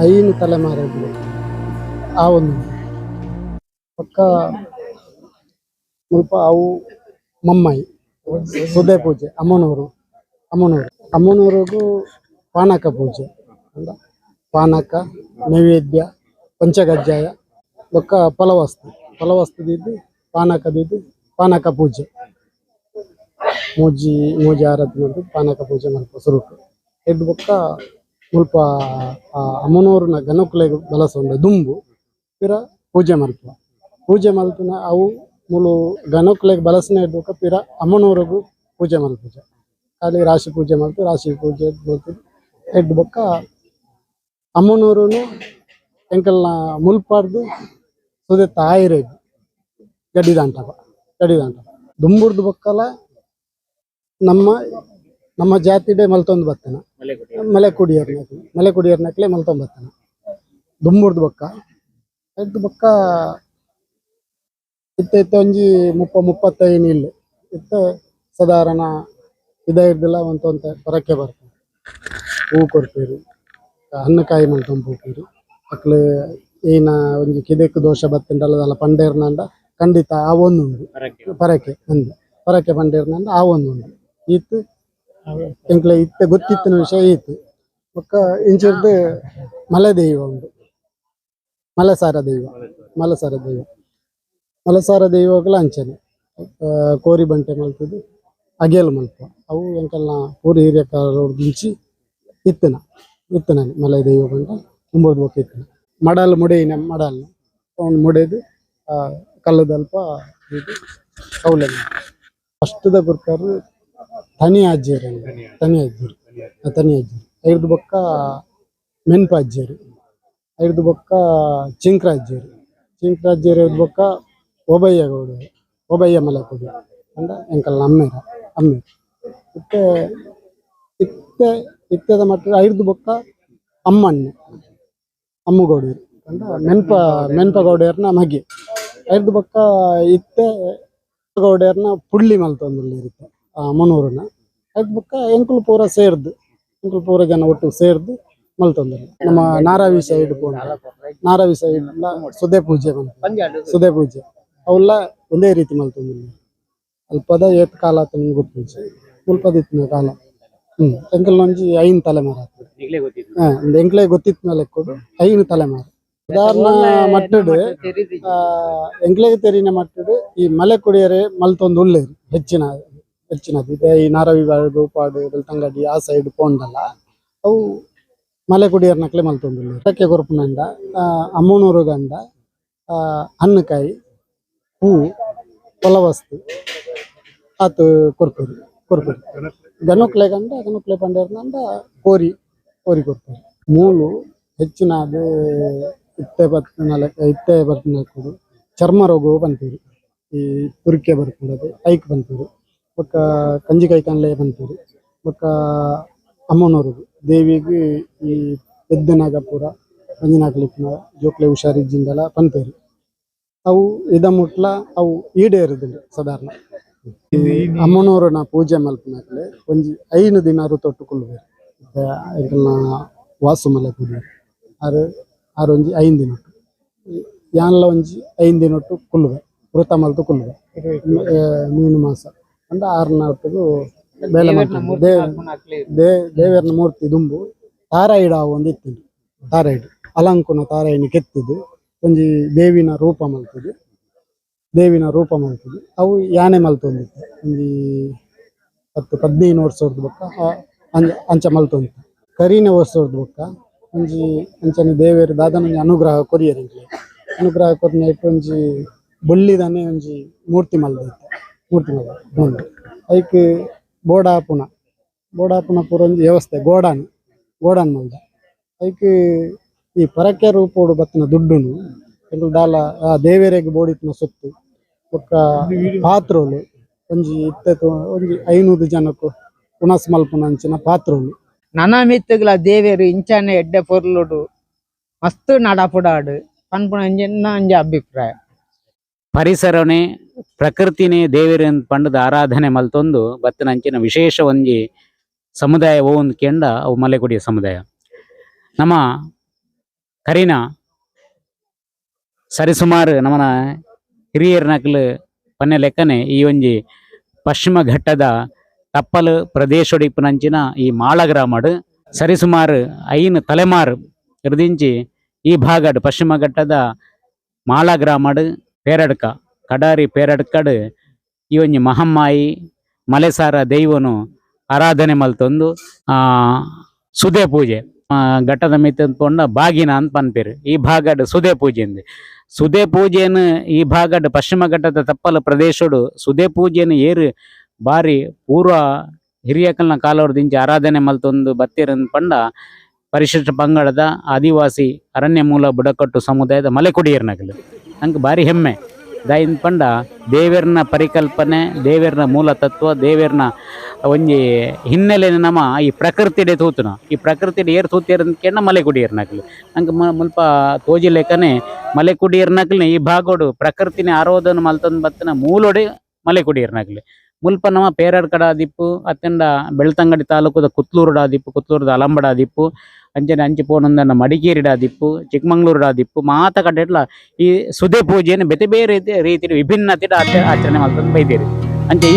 ಐನು ತಲೆಮಾರಿಗಳು ಆ ಒಂದು ಪಕ್ಕ ಸ್ವಲ್ಪ ಅವು ಮಮ್ಮಾಯಿ ಸುದೆ ಪೂಜೆ, ಅಮ್ಮನವರು ಅಮ್ಮನೂರು ಅಮ್ಮನೂರಿಗೂ ಪಾನಕ ಪೂಜೆ ಅಂದ ಪಾನಕ, ನೈವೇದ್ಯ, ಪಂಚಗಜ್ಜಾಯ ಬೊಕ್ಕ ಫಲವಸ್ತು, ಫಲವಸ್ತುದಿದ್ದು ಪಾನಕದಿದ್ದು ಪಾನಕ ಪೂಜೆ. ಮೂಜಿ ಮೂಜಿ ಮಾಡಿದ್ದು ಪಾನಕ ಪೂಜೆ ಮಾಡ್ಕೊ ಸುರುಕು ಎದ್ದು ಬೊಕ್ಕ ಮುಲ್ಪ ಅಮ್ಮನವ್ರನ್ನ ಗನಕುಲೆಗ್ ಬಳಸೊಂಡೆ ದುಂಬು, ಪಿರ ಪೂಜೆ ಮಲ್ಪ ಪೂಜೆ ಮಲ್ತಿನ ಅವು ಮುಲು ಗಣಕುಲೆಗ್ ಬಳಸನೆ ಇದ್ದಕ್ಕ ಪಿರ ಅಮ್ಮನವ್ರಿಗೂ ಪೂಜೆ ಮಲ್ಪುಜ ಖಾಲಿ ರಾಶಿ ಪೂಜೆ ಮಾಡ್ತೀವಿ ರಾಶಿ ಪೂಜೆ ಎಡ್ ಎದ್ದು ಬೊಕ್ಕ ಅಮ್ಮನೂರುನು ಎಂಕಲ್ನ ಮುಲ್ಪಾರ್ದು ಸುದೆ ತಾಯಿರೇದು ಗಡಿದಾಂಟವ ಗಡ್ಡಿದಾಂಟಪ ದುಂಬುರ್ದು ಬೊಕ್ಕಲ ನಮ್ಮ ನಮ್ಮ ಜಾತಿಡೆ ಮಲ್ತೊಂದು ಬತ್ತನ. ಮಲೆ ಕುಡಿಯರ್ ಮಲೆ ಕುಡಿಯರ್ ನಕ್ಲೆ ಮಲ್ತೊಂದು ಬತ್ತನ. ದುಂಬುರ್ದು ಬೊಕ್ಕ. ಎದ್ದು ಬೊಕ್ಕ ಇತ್ತ ಇತ್ತ ಒಂಜಿ ಮುಪ್ಪ ಮುಪ್ಪತ್ತೈದು ಇಲ್ಲ ಇತ್ತ ಸಾಧಾರಣ ಇದ ಇರ್ದಿಲ್ಲ ಒಂತ ಒಂತ ಹೊರಕ್ಕೆ ಬರ್ತದೆ ಹೂ ಕೊಡ್ತೀರಿ. ಹಣ್ಣುಕಾಯಿ ಮಲ್ತೊಂದು ಹೋಗ್ತೀರಿ ಅಕ್ಲೆ ಏನ ಒಂಜಿ ಕಿದೆಕ್ ದೋಷ ಬತ್ತಿಂಡಲ್ಲ ಪಂಡೇರ್ನಂಡ ಖಂಡಿತ ಆ ಒಂದು ಉಂಡು ಪರಕೆ ಅಂದು ಪರಕೆ ಪಂಡೇರ್ನಂಡ ಆ ಒಂದು ಈತ್ ಎಂಕ್ಲೆ ಇತ್ತೆ, ಗೊತ್ತಿತ್ತಿನ ವಿಷಯ ಇತ್ತು. ಬೊಕ್ಕ ಇಂಚಿರ್ದ ಮಲೆ ದೈವ ಉಂಡು ಮಲಸಾರ ದೈವ ಮಲಸಾರ ದೈವ. ಮಲಸಾರ ದೈವಗಳ ಅಂಚನೆ. ಕೋರಿ ಬಂಟೆ ಮಲ್ತದ್ದು ಅಗೇಲ್ ಮಲ್ಪ ಅವು ಎಂಕಲ್ನ ಪೂರಿ ಹಿರಿಯಕಾರದಿಂಚಿ ಇತ್ತನ ಇತ್ತನ ಮಲೆ ದೈವ ಬಂಟ ಒಂಬತ್ತು ಬೊಕ್ಕ ಇತ್ತನ. ಮಡಲ್ ಮುಡೆಯಿನ ಮಡಲ್ ಅವ್ನು ಮುಡೆದು ಕಲ್ಲದಲ್ಪ ಕೌಲೆ ಅಷ್ಟದ ಗುರ್ಕರು ತನಿ ಅಜ್ಜಿಯರು ತನಿ ಅಜ್ಜೇರು. ತನಿ ಅಜ್ಜೇರು. ಐದು ಬೊಕ್ಕ ಮೆನ್ಪ ಅಜ್ಜಿಯರು ಐದು ಬೊಕ್ಕ ಚಿಂಕ್ರ ಅಜ್ಜಿಯರು ಚಿಂಕ್ರ ಅಜ್ಜಿಯರು ಐದು ಬೊಕ್ಕ ಓಬಯ್ಯ ಗೌಡ ಓಬಯ್ಯ ಮಲಕುಡಿ ಅಂಡ ಎಂಕಲ್ ಅಮ್ಮೇರ. ಅಮ್ಮೆ ಇತ್ತೆ ಇತ್ತೆ ಇತ್ತದ ಮಟ್ಟ ಐದು ಬೊಕ್ಕ ಅಮ್ಮಣ್ಣ ಅಮ್ಮಗೌಡರು ಅಂಡ ಮೆನ್ಪ ಮೆನ್ಪ ಗೌಡರ್ನ ಮಗಿ. ಐದು ಬೊಕ್ಕ ಇತ್ತೆ ಗೌಡರ್ನ ಪುಳ್ಳಿ ಮಲ್ತೊಂದುಲ್ಲೆ ಇರುತ್ತೆ ಆ ಅದು ಬುಕ್ಕ ಎಂಕುಲು ಪೂರ ಸೇರ್ದು, ಎಂಕುಲು ಪೂರ ಜನ ಒಟ್ಟು ಸೇರ್ದು ಮಲ್ತೊಂದುಲ್ಲೆ ನಮ್ಮ ನಾರಾವಿ ಸೈಡ್ ಪೋಂಡ ನಾರಾವಿ ಸೈಡ್ ಸುದೆ ಪೂಜೆ ಸುದೆ ಪೂಜೆ. ಅವೆಲ್ಲ ಒಂದೇ ರೀತಿ ಮಲ್ತೊಂದುಲ್ಲೆ ಅಲ್ಪದ ಏತ್ ಕಾಲ ನಿಮ್ಗೆ ಗೊತ್ತಿಲ್ಲ ಮುಲ್ಪದಿತ್ತಿನ ಕಾಲ. ಹ್ಮ್. ಎಂಕಲ್ನೊಂಜಿ ಐನ್ ತಲೆಮಾರ ಹಾ ಎಂಕ್ಲೆ ಗೊತ್ತಿತ್ತಿನ ಲೆಕ್ಕೋಡು ಐನ್ ತಲೆಮಾರ. ಉದಾಹರಣ ಮಟ್ಟಡು ಎಂಕ್ಲೆಗೆ ತೆರಿನ ಮಟ್ಟಡು ಈ ಮಲೆ ಕುಡಿಯರೆ ಮಲ್ತೊಂದು ಉಳ್ಳೇರು ಹೆಚ್ಚಿನ ಹೆಚ್ಚಿನದು ಇದೆ ಈ ನಾರವಿ ಗೋಪಾಡು, ಬೆಳ್ತಂಗಡಿ, ಆ ಸೈಡ್ ಪೋಂಡಲ್ಲ. ಅವು ಮಲೆ ಕುಡಿಯರ್ ನಕ್ಲೆ ಮಲ್ತೊಂದು ಅದಕ್ಕೆ ಗೊರಪುನಂಡ ಅಮ್ಮನೂರು ಗಂಡ ಹಣ್ಣುಕಾಯಿ, ಹೂ ಫಲವಸ್ತು ಆತು ಕೊರ್ಪುರಿ ಕೊರ್ಪುರಿ. ಗಣಕ್ಲೆ ಗಂಡ, ಗನುಕ್ಲೆ ಪಂಡರ್ನಂಡ ಕೋರಿ ಕೋರಿ ಕೊರ್ಪುರಿ. ಮೂಲು ಹೆಚ್ಚಿನ ಅದು ಇತ್ತೆ ಬರ್ತಿನಲ್ಲ ಇತ್ತೆ ಬರ್ತಿನ ಚರ್ಮ ರೋಗವು ಬಂತೀರಿ. ಈ ತುರಿಕೆ ಬರ್ತಿರೋದು ಐಕ್ ಬಂತೀರಿ. ಬೊಕ್ಕ ಕಂಜಿ ಕೈ ಕನ್ಲೆ ಬಂತೀರಿ ಬೊಕ್ಕ ಅಮ್ಮನವ್ರಿಗೂ ದೇವಿಗೆ ಈ ಪೆದ್ದನಾಗಪುರ ಅಂಜನಾಕ್ಲಿಪ್ನ ಜೋಕ್ಲೆ ಹುಷಾರಿಜ್ಜಿಂದೆಲ್ಲ ಪನ್ಪೇರಿ ಅವು ಇದ ಮುಟ್ಲ ಅವು ಈಡೇರುದಿಲ್ಲ ಸಾಧಾರಣ. ಅಮ್ಮನವರು ನಾ ಪೂಜೆ ಮಲ್ಪನಾಕ್ಲೆ ಒಂಜಿ ಐನು ದಿನ ಅರು ತೊಟ್ಟುಕೊಳ್ಬೇಕು ಇದನ್ನ ವಾಸು ಮಲೆ ಪೂಜೆ ಆರು ಆರು ಒಂಜಿ ಐನ್ ದಿನ ಯಾನ್ಲ ಒಂಜಿ ಐನ್ ದಿನೊಟ್ಟು ಕುಲ್ವೆ ವೃತ ಮಲ್ತು ಕುಲ್ವೆ. ಮೀನು ಮಾಸ. ಅಂದ ಆರನ ನಾಲ್ಕು ಬೇಲೆ ಮಾಡ್ತೀವಿ ದೇವ ಮೂರ್ತಿ ದುಂಬು. ತಾರಾಯಿಡ ಒಂದು ಇತ್ತಿದ್ದು ತಾರಾಯಿಡು. ಅಲಂಕುನ ತಾರಾಯಿನ ಕೆತ್ತಿದ್ದು. ಒಂಜಿ ದೇವಿನ ರೂಪ ಮಲ್ತಿದ್ದು. ದೇವಿನ ರೂಪ ಮಲ್ತಿದ್ದು. ಅವು ಯಾನೆ ಮಲ್ತೊಂದಿತ್ತು. ಒಂಜಿ ಹತ್ತು ಹದಿನೈದು ವರ್ಷದ ಬೊಕ್ಕ ಅಂಚ ಅಂಚ ಮಲ್ತೊಂದಿತ್ತು. ಕರಿನೆ ವರ್ಷದ ಬೊಕ್ಕ. ಒಂಜಿ ಅಂಚನೆ ದೇವೇರು ದಾದನ ಅನುಗ್ರಹ ಕೊರಿಯರ್ ಅನುಗ್ರಹ ಕೊರಿನ ಇಟ್ಟು ಒಂಜಿ ಬೊಳ್ಳಿದಾನೆ ಒಂಜಿ ಮೂರ್ತಿ ಮಲ್ದೈತೆ ಮೂರ್ತಿ ತಿಂಗಳು ಹ್ಞೂ ಐಕ್ ಬೋಡಾಪುಣ ಬೋಡಾಪುಣ ಪೂರ ಒಂಜಿ ವ್ಯವಸ್ಥೆ, ಗೋಡಾನ್. ಗೋಡಾನ್ ಮಲ್ದ ಐಕ್ ಈ ಪರಕ್ಕೆ ರೂಪೋಡು ಬತ್ತಿನ ದುಡ್ಡುನು ಎಂಕ್ಲು ದಾಲ, ಆ ದೇವೇರೆಗ್ ಬೋಡಿತ್ನ ಸೊತ್ತು ಬೊಕ್ಕ ಪಾತ್ರೋಲು, ಒಂಜಿ ಇತ್ತೆ ಒಂಜಿ ಐನೂರು ಜನಕ್ಕೂ ಪುನಸ್ ಮಲ್ಪುನ ಅಂಚಿನ ಪಾತ್ರೋಲು. ನನ ಮಿತ್ತುಗಳ ದೇವೇರು ಇಂಚಾನೆ ಎಡ್ಡೆ ಪೊರ್ಲುಡು, ಮಸ್ತ್ ನಡಪುಡಾಡು. ಅಂಜನ್ನ ಅಂಜ ಅಭಿಪ್ರಾಯ. ಪರಿಸರನೇ ಪ್ರಕೃತಿನೇ ದೇವರನ್ ಪಂಡದ ಆರಾಧನೆ ಮಲ್ತೊಂದು ಬತ್ತನಂಚಿನ ವಿಶೇಷ ಒಂಜಿ ಸಮುದಾಯ ಒಂದು ಕೆಂಡ, ಅವು ಮಲೆಗುಡಿಯ ಸಮುದಾಯ. ನಮ್ಮ ಕರಿನ ಸರಿಸುಮಾರು ನಮ್ಮನ ಹಿರಿಯರ ನಕಲು ಪನ್ನೆ ಲೆಕ್ಕನೆ ಈ ಒಂಜಿ ಪಶ್ಚಿಮ ಘಟ್ಟದ ತಪ್ಪಲು ಪ್ರದೇಶೊಡಿಪ್ಪುನಂಚಿನ ಈ ಮಾಳ ಗ್ರಾಮಡು ಸರಿಸುಮಾರು ಐನು ತಲೆಮಾರು ಇರ್ದಿಂಚಿ ಈ ಭಾಗಡ್ ಪಶ್ಚಿಮ ಘಟ್ಟದ ಮಾಳ ಪೇರಡ್ಕ, ಕಡಾರಿ ಪೇರಡ್ಕಡ್ ಈ ಒಂಜಿ ಮಹಮ್ಮಾಯಿ, ಮಲೆಸಾರ ದೈವನು ಆರಾಧನೆ ಮಲ್ತೊಂದು ಸುದೆ ಪೂಜೆ. ಘಟ್ಟದ ಮಿತ್ತಂದ್ಕೊಂಡ ಬಾಗಿನ ಅಂತ ಪನ್ಪೇರು ಈ ಭಾಗಡ್ ಸುದೇ ಪೂಜೆ ಅಂದೆ. ಸುದೆ ಪೂಜೆಯನ್ನು ಈ ಭಾಗಡ್ ಪಶ್ಚಿಮ ಘಟ್ಟದ ತಪ್ಪಲ ಪ್ರದೇಶಡು ಸುದೆ ಪೂಜೆಯನ್ನು ಏರು ಬಾರಿ ಪೂರ್ವ ಹಿರಿಯಕಲ್ನ ಕಾಲವರದಿಂಚಿ ಆರಾಧನೆ ಮಲ್ತೊಂದು ಬತ್ತೀರನ್ ಪಂಡ ಪರಿಶಿಷ್ಟ ಪಂಗಡದ ಆದಿವಾಸಿ ಅರಣ್ಯ ಮೂಲ ಬುಡಕಟ್ಟು ಸಮುದಾಯದ ಮಲೆಕುಡಿಯರ್ನಗಲು ನಂಗೆ ಭಾರಿ ಹೆಮ್ಮೆ. ದಾಯಿನ್ ಪಂಡ ದೇವೇರ್ನ ಪರಿಕಲ್ಪನೆ, ದೇವೇರ್ನ ಮೂಲ ತತ್ವ, ದೇವೇರ್ನ ಒಂಜಿ ಹಿನ್ನೆಲೆ ನಮ್ಮ ಈ ಪ್ರಕೃತಿಡೆ ತೂತುನ. ಈ ಪ್ರಕೃತಿಡೆ ಏರ್ ತೂತಿಯರ್ನ ಮಲೆ ಕುಡಿಯರ್ನಕ್ಲು ನಂಗೆ ಮುಲ್ಪ ತೋಜಿಲೆಕ್ಕನೆ ಮಲೆ ಕುಡಿಯರ್ನಕ್ಲು ಈ ಭಾಗೋಡು ಪ್ರಕೃತಿನ ಆರೋದನ ಮಲ್ತಂದ್ ಬತ್ತನ ಮೂಲೋಡೆ ಮಲೆ ಕುಡಿಯರ್ನಕ್ಲು ಮುಲ್ಪ ನಮ್ಮ ಪೇರಡ್ ಕಡ ದಿಪ್ಪು ಅತ್ತೆಂಡ ಬೆಳ್ತಂಗಡಿ ತಾಲೂಕದ ಕುತ್ಲೂರುಡ ದಿಪ್ಪು ಕುತ್ಲೂರದ ಅಲಂಬಡ ದಿಪ್ಪು ಅಂಚನೆ ಅಂಚಿ ಪೋನೊಂದನ್ನ ಮಡಿಕೇರಿಡ ದಿಪ್ಪು ಚಿಕ್ಕಮಂಗ್ಳೂರು ದಿಪ್ಪು, ಮಾತ ಕಡ್ಡೆಟ್ಲ ಈ ಸುದೆ ಪೂಜೆಯನ್ನು ಬೇತೆ ಬೇರೆ ರೀತಿ ರೀತಿಯ ವಿಭಿನ್ನತೆ ಆಚರಣೆ ಮಾಡ್ತಂದು ಬೈದೇರಿ. ಅಂಚೆ